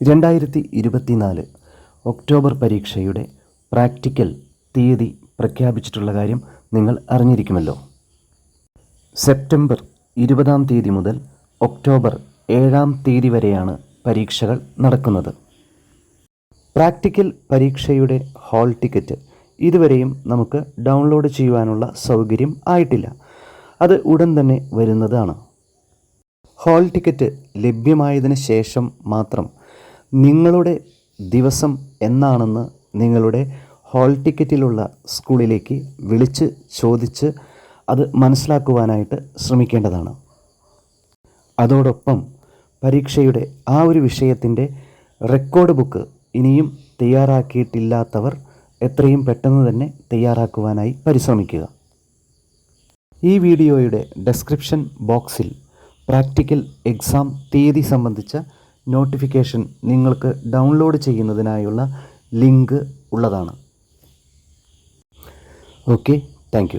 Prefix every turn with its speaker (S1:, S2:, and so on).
S1: രണ്ടായിരത്തി ഇരുപത്തിനാല് ഒക്ടോബർ പരീക്ഷയുടെ പ്രാക്ടിക്കൽ തീയതി പ്രഖ്യാപിച്ചിട്ടുള്ള കാര്യം നിങ്ങൾ അറിഞ്ഞിരിക്കുമല്ലോ. സെപ്റ്റംബർ ഇരുപതാം തീയതി മുതൽ ഒക്ടോബർ ഏഴാം തീയതി വരെയാണ് പരീക്ഷകൾ നടക്കുന്നത്. പ്രാക്ടിക്കൽ പരീക്ഷയുടെ ഹാൾ ടിക്കറ്റ് ഇതുവരെയും നമുക്ക് ഡൗൺലോഡ് ചെയ്യുവാനുള്ള സൗകര്യം ആയിട്ടില്ല. അത് ഉടൻ തന്നെ വരുന്നതാണ്. ഹാൾ ടിക്കറ്റ് ലഭ്യമായതിന് ശേഷം മാത്രം നിങ്ങളുടെ ദിവസം എന്നാണെന്ന് നിങ്ങളുടെ ഹോൾ ടിക്കറ്റിലുള്ള സ്കൂളിലേക്ക് വിളിച്ച് ചോദിച്ച് അത് മനസ്സിലാക്കുവാനായിട്ട് ശ്രമിക്കേണ്ടതാണ്. അതോടൊപ്പം പരീക്ഷയുടെ ആ ഒരു വിഷയത്തിന്റെ റെക്കോർഡ് ബുക്ക് ഇനിയും തയ്യാറാക്കിയിട്ടില്ലാത്തവർ എത്രയും പെട്ടെന്ന് തന്നെ തയ്യാറാക്കുവാനായി പരിശ്രമിക്കുക. ഈ വീഡിയോയുടെ ഡെസ്ക്രിപ്ഷൻ ബോക്സിൽ പ്രാക്ടിക്കൽ എക്സാം തീയതി സംബന്ധിച്ച നോട്ടിഫിക്കേഷൻ നിങ്ങൾക്ക് ഡൗൺലോഡ് ചെയ്യുന്നതിനായുള്ള ലിങ്ക് ഉള്ളതാണ്. Okay thank